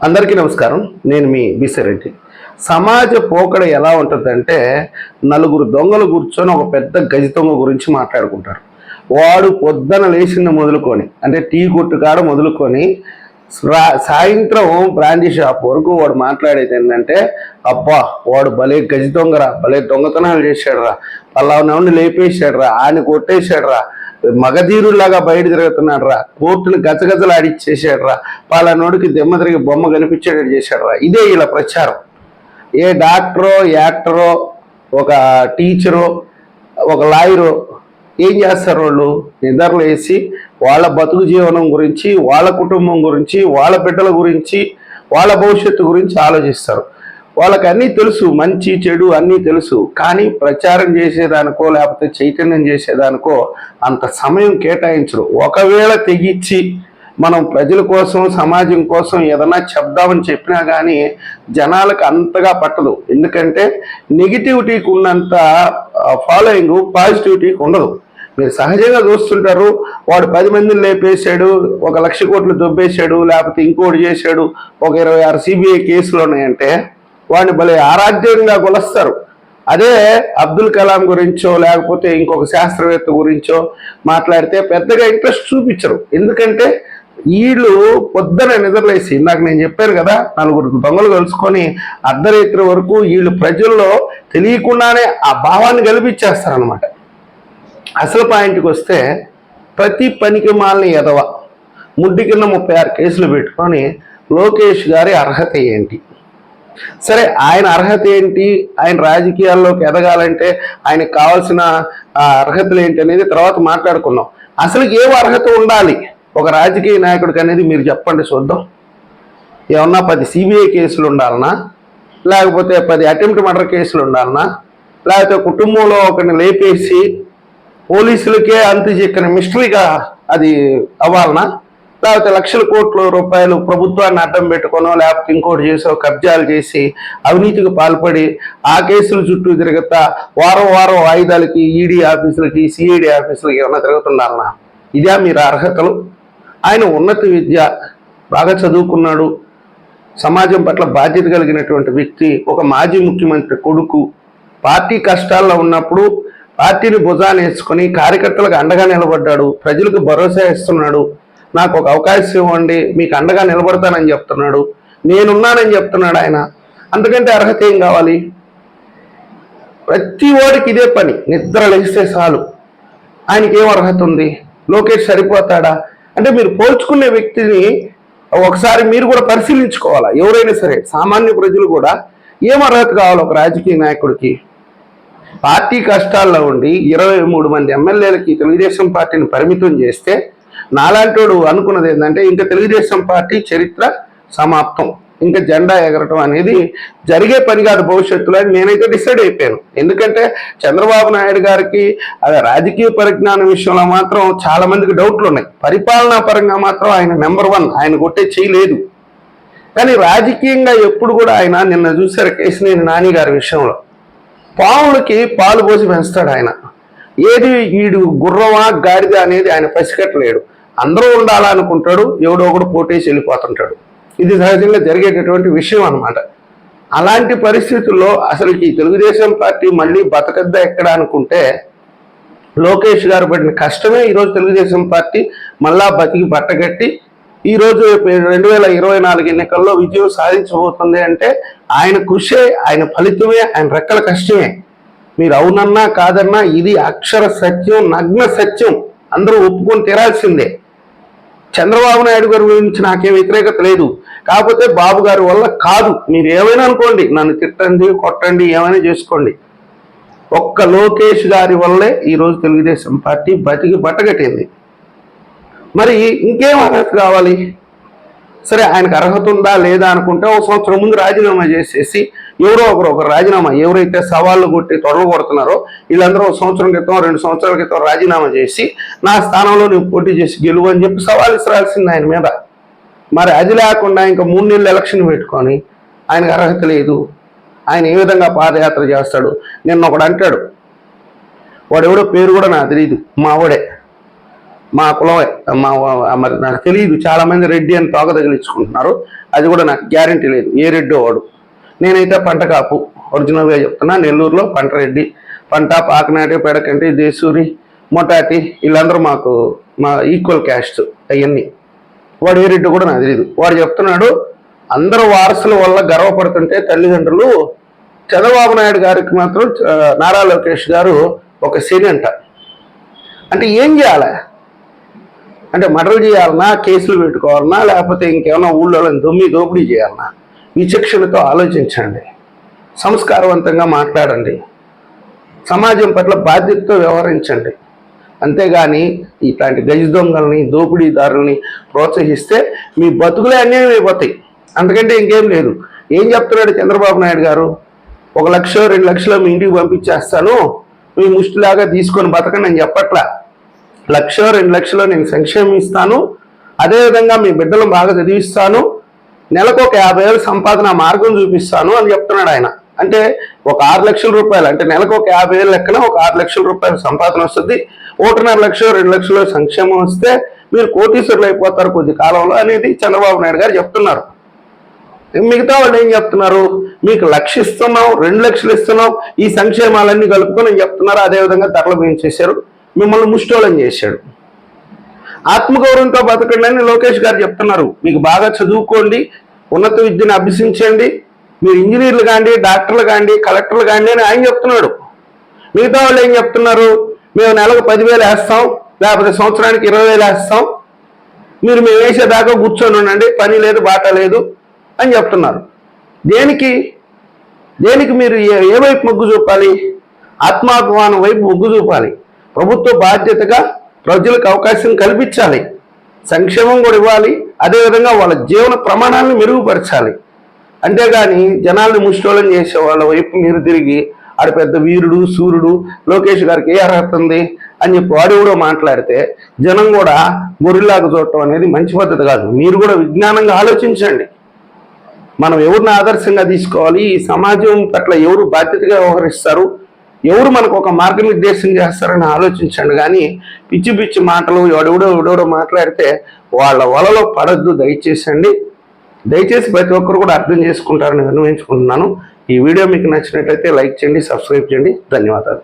అందరికీ నమస్కారం. నేను మీ బిసిరెడ్డి సమాజ పోకడ ఎలా ఉంటుందంటే నలుగురు దొంగలు కూర్చొని ఒక పెద్ద గజ దొంగ గురించి మాట్లాడుకుంటారు. వాడు పొద్దున లేచింది మొదలుకొని అంటే టీ కొట్టు కాడ మొదలుకొని రా- సాయంత్రం బ్రాండీ షాప్ వరకు వాడు మాట్లాడేది ఏంటంటే అబ్బా వాడు భలే గజ దొంగరా భలే దొంగతనాలు చేశాడు రా పల్లావుని లేపేశాడు రా ఆయన కొట్టేశాడు రా మగధీరులాగా బయట తిరుగుతున్నాడు రా కోర్టును గజగజలు ఆడిచ్చేసాడు రా పలానోడికి దెమ్మ తిరిగి బొమ్మ కనిపించేటట్టు చేశాడు రా ఇదే ఇలా ప్రచారం. ఏ డాక్టరో యాక్టరో ఒక టీచరో ఒక లాయరో ఏం చేస్తారు వాళ్ళు? నిద్రలు వేసి వాళ్ళ బతుకు జీవనం గురించి వాళ్ళ కుటుంబం గురించి వాళ్ళ బిడ్డల గురించి వాళ్ళ భవిష్యత్తు గురించి ఆలోచిస్తారు. వాళ్ళకి అన్నీ తెలుసు మంచి చెడు అన్నీ తెలుసు. కానీ ప్రచారం చేసేదానికో లేకపోతే చైతన్యం చేసేదానికో అంత సమయం కేటాయించరు. ఒకవేళ తెగించి మనం ప్రజల కోసం సమాజం కోసం ఏదైనా చెప్దామని చెప్పినా కానీ జనాలకు అంతగా పట్టదు. ఎందుకంటే నెగిటివిటీకి ఉన్నంత ఫాలోయింగ్ పాజిటివిటీకి ఉండదు. మీరు సహజంగా చూస్తుంటారు వాడు పది మందిని లేపేశాడు ఒక లక్ష కోట్లు దొబ్బేశాడు లేకపోతే ఇంకోటి చేశాడు ఒక ఇరవై ఆరు సిబిఐ కేసులు ఉన్నాయంటే వాడిని భలే ఆరాధ్యంగా కొలుస్తారు. అదే అబ్దుల్ కలాం గురించో లేకపోతే ఇంకొక శాస్త్రవేత్త గురించో మాట్లాడితే పెద్దగా ఇంట్రెస్ట్ చూపించరు. ఎందుకంటే వీళ్ళు పొద్దున నిద్రలేసి ఇందాక నేను చెప్పాను కదా నలుగురు దొంగలు కలుసుకొని అర్ధరాత్రి వరకు వీళ్ళు ప్రజల్లో తెలియకుండానే ఆ భావాన్ని కల్పించేస్తారనమాట అసలు పాయింట్కి వస్తే ప్రతి పనికి మాల్ని ఎదవ ముడ్డి కింద ముప్పై ఆరు కేసులు పెట్టుకొని లోకేష్ గారి అర్హత ఏంటి? సరే ఆయన అర్హత ఏంటి? ఆయన రాజకీయాల్లోకి ఎదగాలంటే ఆయనకు కావాల్సిన అర్హతలు ఏంటి అనేది తర్వాత మాట్లాడుకుందాం. అసలు ఏం అర్హత ఉండాలి? ఒక రాజకీయ నాయకుడికి అనేది మీరు చెప్పండి చూద్దాం. ఏమన్నా పది సిబిఐ కేసులు ఉండాలనా? లేకపోతే పది అటెంప్ట్ మర్డర్ కేసులు ఉండాలనా? లేకపోతే కుటుంబంలో ఒకరిని లేపేసి పోలీసులకే అంత చిక్కని మిస్టరీగా అది అవ్వాలనా? లేకపోతే లక్షల కోట్ల రూపాయలు ప్రభుత్వాన్ని అడ్డం పెట్టుకోనో లేకపోతే ఇంకోటి చేసో కబ్జాలు చేసి అవినీతికి పాల్పడి ఆ కేసుల చుట్టూ తిరుగుతా వారం వారం ఆయుధాలకి ఈడీ ఆఫీసులకి సిఐడి ఆఫీసులకి ఏమైనా తిరుగుతున్నారనా ఇదే మీరు అర్హతలు? ఆయన ఉన్నత విద్య బాగా చదువుకున్నాడు. సమాజం పట్ల బాధ్యత కలిగినటువంటి వ్యక్తి ఒక మాజీ ముఖ్యమంత్రి కొడుకు. పార్టీ కష్టాల్లో ఉన్నప్పుడు పార్టీని భుజాన్ని వేసుకొని కార్యకర్తలకు అండగా నిలబడ్డాడు. ప్రజలకు భరోసా ఇస్తున్నాడు. నాకు ఒక అవకాశం ఇవ్వండి మీకు అండగా నిలబడతానని చెప్తున్నాడు. నేనున్నానని చెప్తున్నాడు ఆయన. అందుకంటే అర్హత ఏం కావాలి? ప్రతి వాడికి ఇదే పని నిద్ర లేస్తే చాలు. ఆయనకి ఏం అర్హత ఉంది? లోకేష్ సరిపోతాడా? అంటే మీరు పోల్చుకునే వ్యక్తిని ఒకసారి మీరు కూడా పరిశీలించుకోవాలా? ఎవరైనా సరే సామాన్య ప్రజలు కూడా ఏం అర్హత కావాలి ఒక రాజకీయ నాయకుడికి? పార్టీ కష్టాల్లో ఉండి ఇరవై మూడు మంది ఎమ్మెల్యేలకి తెలుగుదేశం పార్టీని పరిమితం చేస్తే నాలాంటోడు అనుకున్నది ఏంటంటే ఇంకా తెలుగుదేశం పార్టీ చరిత్ర సమాప్తం ఇంకా జెండా ఎగరటం అనేది జరిగే పని కాదు భవిష్యత్తులో అని నేనైతే డిసైడ్ అయిపోయాను. ఎందుకంటే చంద్రబాబు నాయుడు గారికి అది రాజకీయ పరిజ్ఞానం విషయంలో మాత్రం చాలా మందికి డౌట్లు ఉన్నాయి. పరిపాలనా పరంగా మాత్రం ఆయన నెంబర్ వన్ ఆయన కొట్టే చేయలేదు కానీ రాజకీయంగా ఎప్పుడు కూడా ఆయన నిన్న చూశారు కేసినేని నాని గారి విషయంలో. పాములకి పాలు పోసి పెంచుతాడు ఆయన. ఏది వీడు గుర్రమా గాడిద అనేది ఆయన పసిగట్టలేడు. అందరూ ఉండాలనుకుంటాడు ఎవడో ఒకడు పోటేసి వెళ్ళిపోతుంటాడు. ఇది సహజంగా జరిగేటటువంటి విషయం అన్నమాట. అలాంటి పరిస్థితుల్లో అసలు ఈ తెలుగుదేశం పార్టీ మళ్ళీ బతకద్దా ఎక్కడ అనుకుంటే లోకేష్ గారు పడిన కష్టమే ఈరోజు తెలుగుదేశం పార్టీ మళ్ళా బతికి బట్టగట్టి ఈరోజు రెండు వేల ఇరవై నాలుగు ఎన్నికల్లో విజయం సాధించబోతుంది అంటే ఆయన కృషే ఆయన ఫలితమే ఆయన రెక్కల కష్టమే. మీరు అవునన్నా కాదన్నా ఇది అక్షర సత్యం నగ్న సత్యం. అందరూ ఒప్పుకొని తీరాల్సిందే. చంద్రబాబు నాయుడు గారి గురించి నాకేం వ్యతిరేకత లేదు. కాకపోతే బాబు గారి వల్ల కాదు. మీరు ఏమైనా అనుకోండి నన్ను తిట్టండి కొట్టండి ఏమైనా చేసుకోండి. ఒక్క లోకేష్ గారి వల్లే ఈరోజు తెలుగుదేశం పార్టీ బతికి బట్టగట్టింది. మరి ఇంకేం అర్హత కావాలి? సరే ఆయనకు అర్హత ఉందా లేదా అనుకుంటే ఒక సంవత్సరం ముందు రాజీనామా చేసేసి ఎవరో ఒకరు ఒకరు రాజీనామా ఎవరైతే సవాళ్ళు కొట్టి తొడలు కొడుతున్నారో వీళ్ళందరూ ఒక సంవత్సరం క్రితం రెండు సంవత్సరాల క్రితం రాజీనామా చేసి నా స్థానంలో నువ్వు పోటీ చేసి గెలువు అని చెప్పి సవాల్ ఇసరాల్సింది ఆయన మీద. మరి అది లేకుండా ఇంకా మూడు నెలలు ఎలక్షన్ పెట్టుకొని ఆయనకు అర్హత లేదు. ఆయన ఏ విధంగా పాదయాత్ర చేస్తాడు? నిన్న ఒకడు అంటాడు. వాడెవడో పేరు కూడా నాకు తెలియదు మావాడే మా కులమే. మా మరి నాకు తెలియదు చాలామంది రెడ్డి అని తోక తగిలించుకుంటున్నారు. అది కూడా నాకు గ్యారంటీ లేదు. ఏ రెడ్డో వాడు. నేనైతే పంట కాపు. ఒరిజినల్గా చెప్తున్నా నెల్లూరులో పంట రెడ్డి పంట పాకనాటి పెడకంటి దేశూరి మొటాటి వీళ్ళందరూ మాకు మా ఈక్వల్ క్యాస్ట్ అవన్నీ వాడు ఏ రెడ్డి కూడా నాకు తెలియదు వాడు చెప్తున్నాడు అందరూ వారసుల వల్ల గర్వపడుతుంటే తల్లిదండ్రులు చంద్రబాబు నాయుడు గారికి మాత్రం నారా లోకేష్ గారు ఒక శని అంట. అంటే ఏం చేయాలి? అంటే మర్డర్ చేయాలన్నా కేసులు పెట్టుకోవాలన్నా లేకపోతే ఇంకేమైనా ఊళ్ళో దొమ్మి దోపిడీ చేయాలన్నా విచక్షణతో ఆలోచించండి. సంస్కారవంతంగా మాట్లాడండి. సమాజం పట్ల బాధ్యతతో వ్యవహరించండి. అంతేగాని ఇట్లాంటి గజ దొంగల్ని దోపిడీదారుల్ని ప్రోత్సహిస్తే మీ బతుకులే అన్యాయం అయిపోతాయి. అంతకంటే ఇంకేం లేదు. ఏం చెప్తున్నాడు చంద్రబాబు నాయుడు గారు? ఒక లక్ష రెండు లక్షలు మీ ఇంటికి పంపించేస్తాను. మీ ముష్టిలాగా తీసుకొని బతకండి అని చెప్పట్లా? లక్ష రెండు లక్షలు నేను సంక్షేమం ఇస్తాను అదేవిధంగా మీ బిడ్డలు బాగా చదివిస్తాను. నెలకు ఒక యాభై వేలు సంపాదన మార్గం చూపిస్తాను అని చెప్తున్నాడు ఆయన. అంటే ఒక ఆరు లక్షల రూపాయలు అంటే నెలకు ఒక యాభై వేలు లెక్కన ఒక ఆరు లక్షల రూపాయల సంపాదన వస్తుంది. ఒకటిన్నర లక్షలు రెండు లక్షలు సంక్షేమం వస్తే మీరు కోటీశ్వరులు అయిపోతారు కొద్ది కాలంలో అనేది చంద్రబాబు నాయుడు గారు చెప్తున్నారు. మిగతా వాళ్ళు ఏం చెప్తున్నారు? మీకు లక్ష ఇస్తున్నాం రెండు లక్షలు ఇస్తున్నాం ఈ సంక్షేమాలన్నీ కలుపుకొని చెప్తున్నారు. అదేవిధంగా ధరలు పెంచేశారు మిమ్మల్ని ముష్టోళం చేశాడు. ఆత్మగౌరవంతో బతకండి అని లోకేష్ గారు చెప్తున్నారు. మీకు బాగా చదువుకోండి ఉన్నత విద్యను అభ్యసించండి మీరు ఇంజనీర్లు కాండి డాక్టర్లు కాండి కలెక్టర్లు కాండి అని ఆయన చెప్తున్నాడు. మిగతా వాళ్ళు ఏం చెప్తున్నారు? మేము నెలకు పదివేలు వేస్తాం లేకపోతే సంవత్సరానికి ఇరవై వేలు వేస్తాం. మీరు మేము వేసేదాకా కూర్చొని ఉండండి పని లేదు బాట లేదు అని చెప్తున్నారు. దేనికి? దేనికి మీరు ఏ- ఏ వైపు మొగ్గు చూపాలి? ఆత్మాభిమానం వైపు మొగ్గు చూపాలి. ప్రభుత్వ బాధ్యతగా ప్రజలకు అవకాశం కల్పించాలి. సంక్షేమం కూడా ఇవ్వాలి. అదేవిధంగా వాళ్ళ జీవన ప్రమాణాలను మెరుగుపరచాలి. అంతేగాని జనాల్ని ముష్టోళం చేసే వాళ్ళ వైపు మీరు తిరిగి ఆడ పెద్ద వీరుడు సూర్యుడు లోకేష్ గారికి ఏ అర్హత ఉంది? అని చెప్పి వాడు కూడా మాట్లాడితే జనం కూడా గొర్రెలాగా చూడటం అనేది మంచి పద్ధతి కాదు. మీరు కూడా విజ్ఞానంగా ఆలోచించండి. మనం ఎవరిని ఆదర్శంగా తీసుకోవాలి? ఈ సమాజం పట్ల ఎవరు బాధ్యతగా వ్యవహరిస్తారు? ఎవరు మనకు ఒక మార్గనిర్దేశం చేస్తారని ఆలోచించండి. కానీ పిచ్చి పిచ్చి మాటలు ఎవడెవడో ఎవడెవడో మాట్లాడితే వాళ్ళ వలలో పడద్దు. దయచేసండి. దయచేసి ప్రతి ఒక్కరు కూడా అర్థం చేసుకుంటారని అనుభవించుకుంటున్నాను ఈ వీడియో మీకు నచ్చినట్లయితే లైక్ చేయండి సబ్స్క్రైబ్ చేయండి. ధన్యవాదాలు.